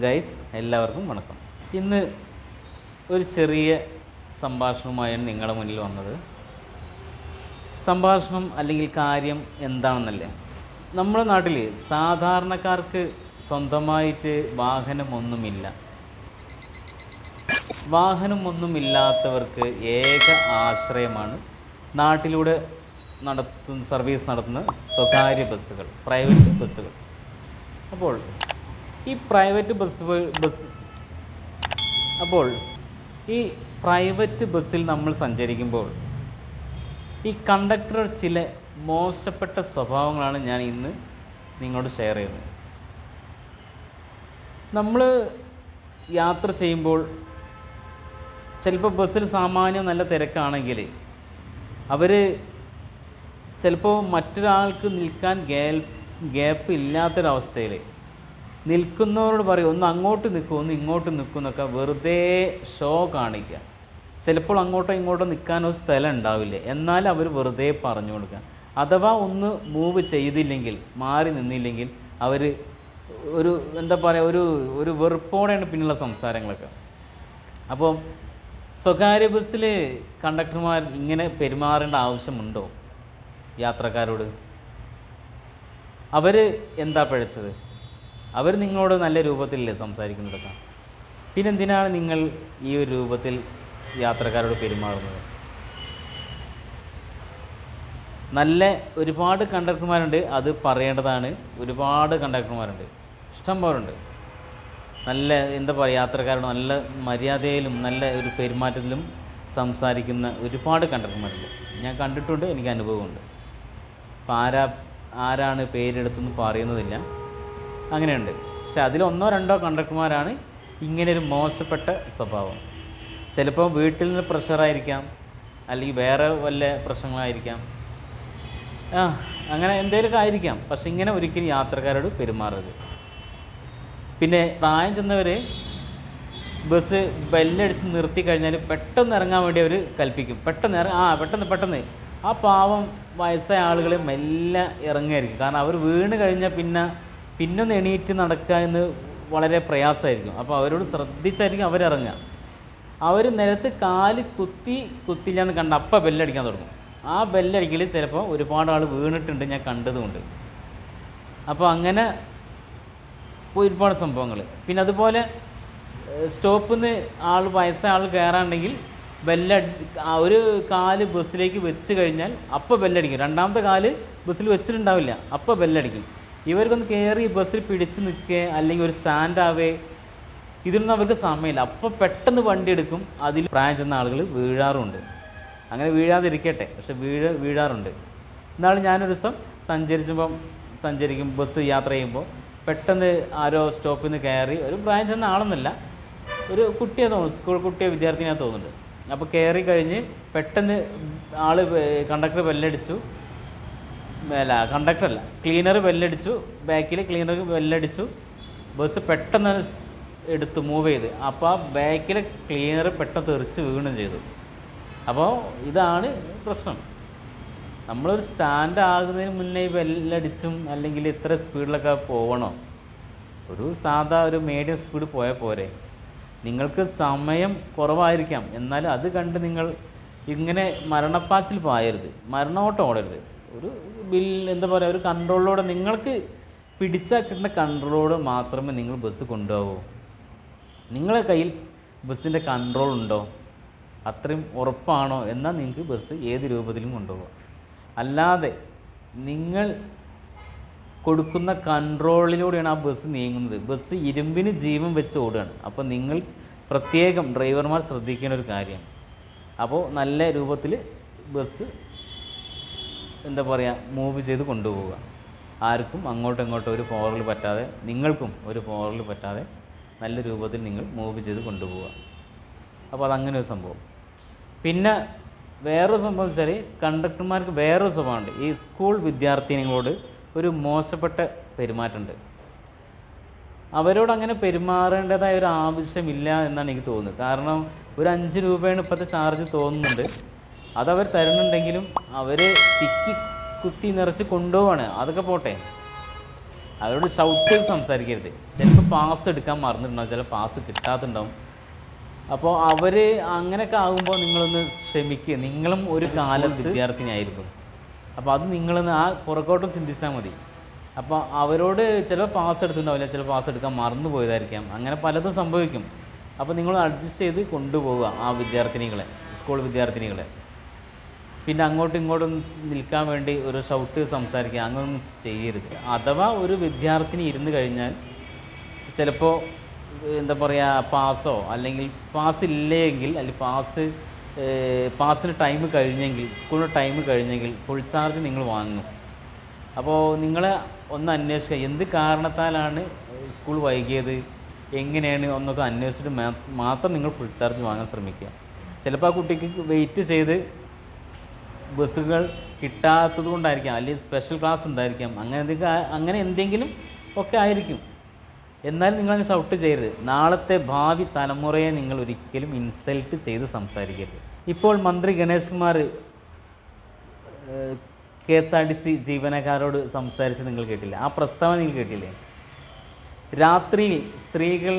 Guys എല്ലാവർക്കും വണക്കം. ഇന്ന് ഒരു ചെറിയ സംഭാഷണവുമായാണ് നിങ്ങളുടെ മുന്നിൽ വന്നത്. സംഭാഷണം അല്ലെങ്കിൽ കാര്യം എന്താണെന്നല്ലേ? നമ്മുടെ നാട്ടിൽ സാധാരണക്കാർക്ക് സ്വന്തമായിട്ട് വാഹനമൊന്നുമില്ല. വാഹനമൊന്നുമില്ലാത്തവർക്ക് ഏക ആശ്രയമാണ് നാട്ടിലൂടെ നടത്തുന്ന സർവീസ് നടത്തുന്ന സ്വകാര്യ ബസ്സുകൾ പ്രൈവറ്റ് ബസ്സുകൾ. അപ്പോൾ ഈ പ്രൈവറ്റ് ബസ് ബസ് അപ്പോൾ ഈ പ്രൈവറ്റ് ബസ്സിൽ നമ്മൾ സഞ്ചരിക്കുമ്പോൾ ഈ കണ്ടക്ടർ ചില മോശപ്പെട്ട സ്വഭാവങ്ങളാണ് ഞാൻ ഇന്ന് നിങ്ങളോട് ഷെയർ ചെയ്യുന്നത്. നമ്മൾ യാത്ര ചെയ്യുമ്പോൾ ചിലപ്പോൾ ബസ്സിൽ സാമാന്യം നല്ല തിരക്കാണെങ്കിൽ അവർ ചിലപ്പോൾ മറ്റൊരാൾക്ക് നിൽക്കാൻ ഗ്യാപ്പ് ഇല്ലാത്തൊരവസ്ഥയിൽ നിൽക്കുന്നവരോട് പറയും ഒന്ന് അങ്ങോട്ട് നിൽക്കും ഒന്ന് ഇങ്ങോട്ട് നിൽക്കും എന്നൊക്കെ വെറുതെ ഷോ കാണിക്കുക. ചിലപ്പോൾ അങ്ങോട്ടോ ഇങ്ങോട്ടോ നിൽക്കാനോ സ്ഥലം ഉണ്ടാവില്ല. എന്നാൽ അവർ വെറുതെ പറഞ്ഞു കൊടുക്കുക. അഥവാ ഒന്ന് മൂവ് ചെയ്തില്ലെങ്കിൽ മാറി നിന്നില്ലെങ്കിൽ അവർ ഒരു എന്താ പറയുക ഒരു ഒരു വെറുപ്പോടെയാണ് പിന്നുള്ള സംസാരങ്ങളൊക്കെ. അപ്പോൾ സ്വകാര്യ ബസ്സിൽ കണ്ടക്ടർമാർ ഇങ്ങനെ പെരുമാറേണ്ട ആവശ്യമുണ്ടോ യാത്രക്കാരോട്? അവർ എന്താ പഴച്ചത്? അവർ നിങ്ങളോട് നല്ല രൂപത്തിലല്ലേ സംസാരിക്കുന്നതൊക്കെ? പിന്നെന്തിനാണ് നിങ്ങൾ ഈ ഒരു രൂപത്തിൽ യാത്രക്കാരോട് പെരുമാറുന്നത്? നല്ല ഒരുപാട് കണ്ടക്ടർമാരുണ്ട് അത് പറയേണ്ടതാണ്. ഒരുപാട് കണ്ടക്ടർമാരുണ്ട്. ഇഷ്ടം പോലുണ്ട്. നല്ല എന്താ പറയുക യാത്രക്കാരോട് നല്ല മര്യാദയിലും നല്ല ഒരു പെരുമാറ്റത്തിലും സംസാരിക്കുന്ന ഒരുപാട് കണ്ടക്ടർമാരുണ്ട്. ഞാൻ കണ്ടിട്ടുണ്ട് എനിക്ക് അനുഭവമുണ്ട്. അപ്പോൾ ആരാ ആരാണ് പേരെടുത്തെന്ന് പറയുന്നതില്ല. അങ്ങനെയുണ്ട്. പക്ഷെ അതിലൊന്നോ രണ്ടോ കണ്ടക്ടർമാരാണ് ഇങ്ങനെ ഒരു മോശപ്പെട്ട സ്വഭാവം. ചിലപ്പോൾ വീട്ടിൽ നിന്ന് പ്രഷറായിരിക്കാം അല്ലെങ്കിൽ വേറെ വല്ല പ്രശ്നങ്ങളായിരിക്കാം. ആ അങ്ങനെ എന്തെങ്കിലുമൊക്കെ ആയിരിക്കാം. പക്ഷെ ഇങ്ങനെ ഒരിക്കലും യാത്രക്കാരോട് പെരുമാറരുത്. പിന്നെ പ്രായം ചെന്നവർ ബസ് ബെല്ലടിച്ച് നിർത്തി കഴിഞ്ഞാൽ പെട്ടെന്ന് ഇറങ്ങാൻ വേണ്ടി അവർ കൽപ്പിക്കും. പെട്ടെന്ന് ഇറങ്ങ ആ പെട്ടെന്ന് പെട്ടെന്ന്. ആ പാവം വയസ്സായ ആളുകൾ മെല്ലെ ഇറങ്ങുമായിരിക്കും കാരണം അവർ വീണ് കഴിഞ്ഞാൽ പിന്നെ പിന്നൊന്ന് എണീറ്റ് നടക്കുക എന്ന് വളരെ പ്രയാസമായിരിക്കും അപ്പോൾ അവരോട് ശ്രദ്ധിച്ചായിരിക്കും അവരിറങ്ങുക. അവർ നിലത്ത് കാൽ കുത്തി കുത്തില്ല കണ്ട അപ്പം ബെല്ലടിക്കാൻ തുടങ്ങും. ആ ബെല്ലടിക്കൽ ചിലപ്പോൾ ഒരുപാട് ആൾ വീണിട്ടുണ്ട് ഞാൻ കണ്ടതുകൊണ്ട്. അപ്പോൾ അങ്ങനെ ഒരുപാട് സംഭവങ്ങൾ പിന്നെ അതുപോലെ സ്റ്റോപ്പിൽ നിന്ന് ആൾ വയസ്സായ ആൾ കയറാണ്ടെങ്കിൽ ബെല്ല ഒരു കാൽ ബസ്സിലേക്ക് വെച്ച് കഴിഞ്ഞാൽ അപ്പോൾ ബെല്ലടിക്കും. രണ്ടാമത്തെ കാൽ ബസ്സിൽ വെച്ചിട്ടുണ്ടാവില്ല അപ്പോൾ ബെല്ലടിക്കും. ഇവർക്കൊന്ന് കയറി ബസ്സിൽ പിടിച്ച് നിൽക്കുക അല്ലെങ്കിൽ ഒരു സ്റ്റാൻഡാവേ. ഇതിനൊന്നും അവർക്ക് സമയമില്ല. അപ്പോൾ പെട്ടെന്ന് വണ്ടി എടുക്കും. അതിൽ പ്രായം ചെന്ന ആളുകൾ വീഴാറുണ്ട്. അങ്ങനെ വീഴാതിരിക്കട്ടെ. പക്ഷെ വീഴ വീഴാറുണ്ട്. എന്നാണ് ഞാനൊരു ദിവസം സഞ്ചരിച്ചപ്പം സഞ്ചരിക്കും ബസ് യാത്ര ചെയ്യുമ്പോൾ പെട്ടെന്ന് ആരോ സ്റ്റോപ്പിൽ നിന്ന് കയറി ഒരു പ്രായം ചെന്ന ആളൊന്നുമല്ല. ഒരു കുട്ടിയെ തോന്നുന്നു സ്കൂൾ കുട്ടിയെ വിദ്യാർത്ഥിനെ തോന്നുന്നുണ്ട്. അപ്പോൾ കയറി കഴിഞ്ഞ് പെട്ടെന്ന് ആൾ കണ്ടക്ടർ ബെല്ലടിച്ചു. അല്ല കണ്ടക്ടർ അല്ല. ക്ലീനർ ബെല്ലടിച്ചു ബാക്കിൽ ക്ലീനർ ബെല്ലടിച്ചു ബസ് പെട്ടെന്ന് എടുത്ത് മൂവ് ചെയ്ത്. അപ്പോൾ ആ ബാക്കിൽ ക്ലീനർ പെട്ടെന്ന് തെറിച്ച് വീണും ചെയ്തു. അപ്പോൾ ഇതാണ് പ്രശ്നം. നമ്മളൊരു സ്റ്റാൻഡ് ആകുന്നതിന് മുന്നേ ബെല്ലടിച്ചും അല്ലെങ്കിൽ ഇത്ര സ്പീഡിലൊക്കെ പോകണോ ഒരു സാധാ ഒരു മീഡിയം സ്പീഡ് പോയാൽ പോരെ. നിങ്ങൾക്ക് സമയം കുറവായിരിക്കാം. എന്നാൽ അത് കണ്ട് നിങ്ങൾ ഇങ്ങനെ മരണപ്പാച്ചിൽ പായരുത്. മരണോട്ടം ഓടരുത്. ഒരു ബിൽ എന്താ പറയുക ഒരു കൺട്രോളിലൂടെ നിങ്ങൾക്ക് പിടിച്ചാൽ കിട്ടുന്ന കൺട്രോളോട് മാത്രമേ നിങ്ങൾ ബസ് കൊണ്ടുപോകൂ. നിങ്ങളെ കയ്യിൽ ബസ്സിന്റെ കൺട്രോൾ ഉണ്ടോ? അത്രയും ഉറപ്പാണോ? എന്നാൽ നിങ്ങൾക്ക് ബസ് ഏത് രൂപത്തിലും കൊണ്ടുപോകാം. അല്ലാതെ നിങ്ങൾ കൊടുക്കുന്ന കൺട്രോളിലൂടെയാണ് ആ ബസ് നീങ്ങുന്നത്. ബസ് ഇരുമ്പിന് ജീവൻ വെച്ച് ഓടുകയാണ്. അപ്പോൾ നിങ്ങൾ പ്രത്യേകം ഡ്രൈവർമാർ ശ്രദ്ധിക്കേണ്ട ഒരു കാര്യമാണ് അപ്പോൾ നല്ല രൂപത്തിൽ ബസ് എന്താ പറയുക മൂവ് ചെയ്ത് കൊണ്ടുപോവുക. ആർക്കും അങ്ങോട്ടും ഇങ്ങോട്ടും ഒരു ഫോറൽ പറ്റാതെ നിങ്ങൾക്കും ഒരു ഫോറൽ പറ്റാതെ നല്ല രൂപത്തിൽ നിങ്ങൾ മൂവ് ചെയ്ത് കൊണ്ടുപോവുക. അപ്പോൾ അതങ്ങനെ ഒരു സംഭവം. പിന്നെ വേറൊരു സംഭവം വെച്ചാൽ കണ്ടക്ടർമാർക്ക് വേറൊരു സ്വഭാവമുണ്ട്. ഈ സ്കൂൾ വിദ്യാർത്ഥിനികളോട് ഒരു മോശപ്പെട്ട പെരുമാറ്റമുണ്ട്. അവരോട് അങ്ങനെ പെരുമാറേണ്ടതായ ഒരു ആവശ്യമില്ല എന്നാണ് എനിക്ക് തോന്നുന്നത്. കാരണം ഒരു അഞ്ച് രൂപയാണ് ഇപ്പോഴത്തെ ചാർജ് തോന്നുന്നുണ്ട്. അതവർ തരുന്നുണ്ടെങ്കിലും അവർ തിക്കി കുത്തി നിറച്ച് കൊണ്ടുപോവാണ്. അതൊക്കെ പോട്ടെ. അവരോട് ഷൗട്ട് സംസാരിക്കരുത്. ചിലപ്പോൾ പാസ് എടുക്കാൻ മറന്നിട്ടുണ്ടാവും ചില പാസ് കിട്ടാത്തുണ്ടാവും. അപ്പോൾ അവർ അങ്ങനെയൊക്കെ ആകുമ്പോൾ നിങ്ങളൊന്ന് ക്ഷമിക്കുക നിങ്ങളും ഒരു കാലം വിദ്യാർത്ഥിനിയായിരുന്നു അപ്പോൾ അത് നിങ്ങളൊന്ന് ആ പുറകോട്ടും ചിന്തിച്ചാൽ മതി. അപ്പോൾ അവരോട് ചിലപ്പോൾ പാസ് എടുത്തിട്ടുണ്ടാവില്ല ചില പാസ് എടുക്കാൻ മറന്നു പോയതായിരിക്കാം. അങ്ങനെ പലതും സംഭവിക്കും. അപ്പോൾ നിങ്ങൾ അഡ്ജസ്റ്റ് ചെയ്ത് കൊണ്ടുപോവുക ആ വിദ്യാർത്ഥിനികളെ സ്കൂൾ വിദ്യാർത്ഥിനികളെ. പിന്നെ അങ്ങോട്ടും ഇങ്ങോട്ടും നിൽക്കാൻ വേണ്ടി ഒരു ഷൗട്ട് സംസാരിക്കുക അങ്ങനൊന്നും ചെയ്യരുത്. അഥവാ ഒരു വിദ്യാർത്ഥിനി ഇരുന്ന് കഴിഞ്ഞാൽ ചിലപ്പോൾ എന്താ പറയുക പാസ്സോ അല്ലെങ്കിൽ പാസ് ഇല്ലെങ്കിൽ അല്ലെങ്കിൽ പാസ് പാസിന് ടൈം കഴിഞ്ഞെങ്കിൽ സ്കൂളിന് ടൈം കഴിഞ്ഞെങ്കിൽ ഫുൾ ചാർജ് നിങ്ങൾ വാങ്ങും. അപ്പോൾ നിങ്ങൾ ഒന്ന് അന്വേഷിക്കുക എന്ത് കാരണത്താലാണ് സ്കൂൾ വൈകിയത് എങ്ങനെയാണ് ഒന്നൊക്കെ അന്വേഷിച്ചിട്ട് മാത്രം നിങ്ങൾ ഫുൾ ചാർജ് വാങ്ങാൻ ശ്രമിക്കുക. ചിലപ്പോൾ ആ കുട്ടിക്ക് വെയിറ്റ് ചെയ്ത് ബസ്സുകൾ കിട്ടാത്തത് കൊണ്ടായിരിക്കാം. അല്ലെങ്കിൽ സ്പെഷ്യൽ ക്ലാസ് ഉണ്ടായിരിക്കാം. അങ്ങനെ എന്തെങ്കിലും അങ്ങനെ എന്തെങ്കിലും ഒക്കെ ആയിരിക്കും. എന്നാൽ നിങ്ങൾ ഷൗട്ട് ചെയ്യരുത്. നാളത്തെ ഭാവി തലമുറയെ നിങ്ങൾ ഒരിക്കലും ഇൻസൾട്ട് ചെയ്ത് സംസാരിക്കരുത്. ഇപ്പോൾ മന്ത്രി Ganesh Kumar K S R T C ജീവനക്കാരോട് സംസാരിച്ച് നിങ്ങൾ കേട്ടില്ല? ആ പ്രസ്താവന നിങ്ങൾ കേട്ടില്ലേ? രാത്രിയിൽ സ്ത്രീകൾ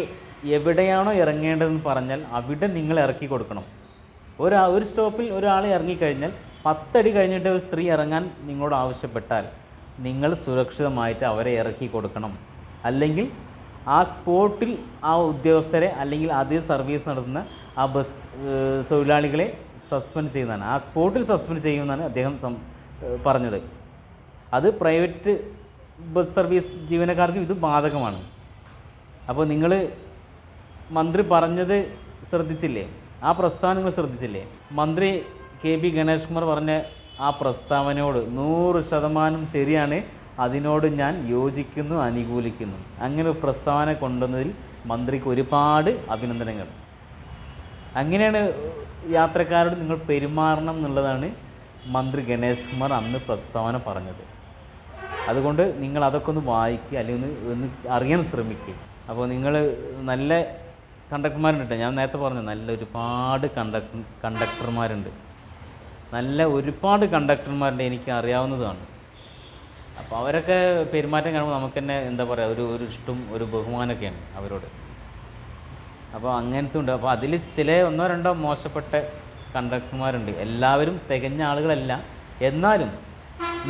എവിടെയാണോ ഇറങ്ങേണ്ടതെന്ന് പറഞ്ഞാൽ അവിടെ നിങ്ങൾ ഇറക്കി കൊടുക്കണം. ഒരു ഒരു സ്റ്റോപ്പിൽ ഒരാൾ ഇറങ്ങിക്കഴിഞ്ഞാൽ പത്തടി കഴിഞ്ഞിട്ട് ഒരു സ്ത്രീ ഇറങ്ങാൻ നിങ്ങളോട് ആവശ്യപ്പെട്ടാൽ നിങ്ങൾ സുരക്ഷിതമായിട്ട് അവരെ ഇറക്കി കൊടുക്കണം. അല്ലെങ്കിൽ ആ സ്പോട്ടിൽ ആ ഉദ്യോഗസ്ഥരെ അല്ലെങ്കിൽ അതേ സർവീസ് നടത്തുന്ന ആ ബസ് തൊഴിലാളികളെ സസ്പെൻഡ് ചെയ്യുന്നതാണ്. ആ സ്പോട്ടിൽ സസ്പെൻഡ് ചെയ്യുമെന്നാണ് അദ്ദേഹം പറഞ്ഞത്. അത് പ്രൈവറ്റ് ബസ് സർവീസ് ജീവനക്കാർക്ക് ഇത് ബാധകമാണ്. അപ്പോൾ നിങ്ങൾ മന്ത്രി പറഞ്ഞത് ശ്രദ്ധിച്ചില്ലേ? ആ പ്രസ്താവന നിങ്ങൾ ശ്രദ്ധിച്ചില്ലേ? മന്ത്രി കെ ബി ഗണേഷ് കുമാർ പറഞ്ഞ ആ പ്രസ്താവനയോട് നൂറ് ശതമാനം ശരിയാണ്. അതിനോട് ഞാൻ യോജിക്കുന്നു അനുകൂലിക്കുന്നു. അങ്ങനെ ഒരു പ്രസ്താവന കൊണ്ടുവന്നതിൽ മന്ത്രിക്ക് ഒരുപാട് അഭിനന്ദനങ്ങൾ. അങ്ങനെയാണ് യാത്രക്കാരോട് നിങ്ങൾ പെരുമാറണം എന്നുള്ളതാണ് മന്ത്രി ഗണേഷ് കുമാർ അന്ന് പ്രസ്താവന പറഞ്ഞത്. അതുകൊണ്ട് നിങ്ങൾ അതൊക്കെ ഒന്ന് വായിക്കുക അല്ലെങ്കിൽ ഒന്ന് ഒന്ന് അറിയാൻ ശ്രമിക്കുക. അപ്പോൾ നിങ്ങൾ നല്ല കണ്ടക്ടർമാരുണ്ട് ഞാൻ നേരത്തെ പറഞ്ഞു നല്ല ഒരുപാട് കണ്ടക്ടർ കണ്ടക്ടർമാരുണ്ട്. നല്ല ഒരുപാട് കണ്ടക്ടർമാരുണ്ട് എനിക്ക് അറിയാവുന്നതാണ്. അപ്പോൾ അവരൊക്കെ പെരുമാറ്റം കാണുമ്പോൾ നമുക്ക് തന്നെ എന്താ പറയുക ഒരു ഒരു ഇഷ്ടം ഒരു ബഹുമാനമൊക്കെയാണ് അവരോട്. അപ്പോൾ അങ്ങനത്തെ ഉണ്ട്. അപ്പോൾ അതിൽ ചില ഒന്നോ രണ്ടോ മോശപ്പെട്ട കണ്ടക്ടർമാരുണ്ട്. എല്ലാവരും തികഞ്ഞ ആളുകളല്ല. എന്നാലും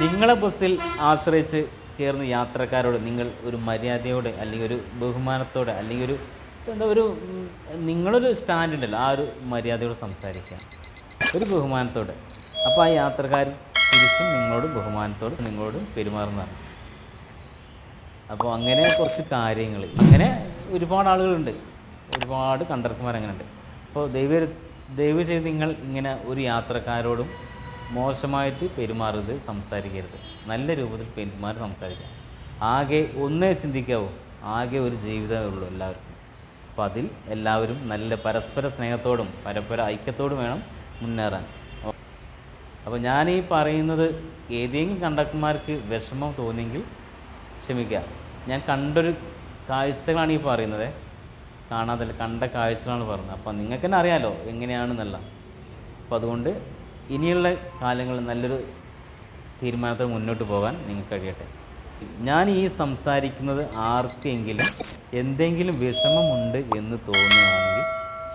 നിങ്ങളെ ബസ്സിൽ ആശ്രയിച്ച് കയറുന്ന യാത്രക്കാരോട് നിങ്ങൾ ഒരു മര്യാദയോടെ അല്ലെങ്കിൽ ഒരു ബഹുമാനത്തോടെ അല്ലെങ്കിൽ ഒരു എന്താ ഒരു നിങ്ങളൊരു സ്റ്റാൻഡ് ഉണ്ടല്ലോ ആ ഒരു മര്യാദയോട് സംസാരിക്കുക. ഒരു ബഹുമാനത്തോടെ. അപ്പോൾ ആ യാത്രക്കാരൻ തിരിച്ചും നിങ്ങളോട് ബഹുമാനത്തോട് നിങ്ങളോട് പെരുമാറുന്നതാണ്. അപ്പോൾ അങ്ങനെ കുറച്ച് കാര്യങ്ങൾ അങ്ങനെ ഒരുപാട് ആളുകളുണ്ട്. ഒരുപാട് കണ്ടർക്കുമാർ അങ്ങനെ ഉണ്ട് അപ്പോൾ ദൈവ ദയവ് ചെയ്ത് നിങ്ങൾ ഇങ്ങനെ ഒരു യാത്രക്കാരോടും മോശമായിട്ട് പെരുമാറരുത് സംസാരിക്കരുത്. നല്ല രൂപത്തിൽ പെരുമാറി സംസാരിക്കുക ആകെ ഒന്നേ ചിന്തിക്കാവൂ. ആകെ ഒരു ജീവിതമേ ഉള്ളൂ എല്ലാവർക്കും. അപ്പോൾ അതിൽ എല്ലാവരും നല്ല പരസ്പര സ്നേഹത്തോടും പരസ്പര ഐക്യത്തോടും വേണം മുന്നേറാൻ. അപ്പോൾ ഞാൻ ഈ പറയുന്നത് ഏതെങ്കിലും കണ്ടക്ടർമാർക്ക് വിഷമം തോന്നിയെങ്കിൽ ക്ഷമിക്കുക. ഞാൻ കണ്ടൊരു കാഴ്ചകളാണ് ഈ പറയുന്നത്. കാണാതല്ല കണ്ട കാഴ്ചകളാണ് പറയുന്നത്. അപ്പോൾ നിങ്ങൾക്ക് തന്നെ അറിയാമല്ലോ എങ്ങനെയാണെന്നല്ല. അപ്പോൾ അതുകൊണ്ട് ഇനിയുള്ള കാലങ്ങളിൽ നല്ലൊരു തീരുമാനത്തോടെ മുന്നോട്ട് പോകാൻ നിങ്ങൾക്ക് കഴിയട്ടെ. ഞാൻ ഈ സംസാരിക്കുന്നത് ആർക്കെങ്കിലും എന്തെങ്കിലും വിഷമമുണ്ട് എന്ന് തോന്നുകയാണെങ്കിൽ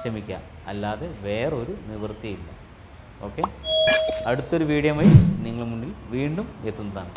ക്ഷമിക്കുക. അല്ലാതെ വേറൊരു നിവൃത്തിയില്ല. ഓക്കെ? അടുത്തൊരു വീഡിയോമായി നിങ്ങളുടെ മുന്നിൽ വീണ്ടും എത്തുന്നതാണ്.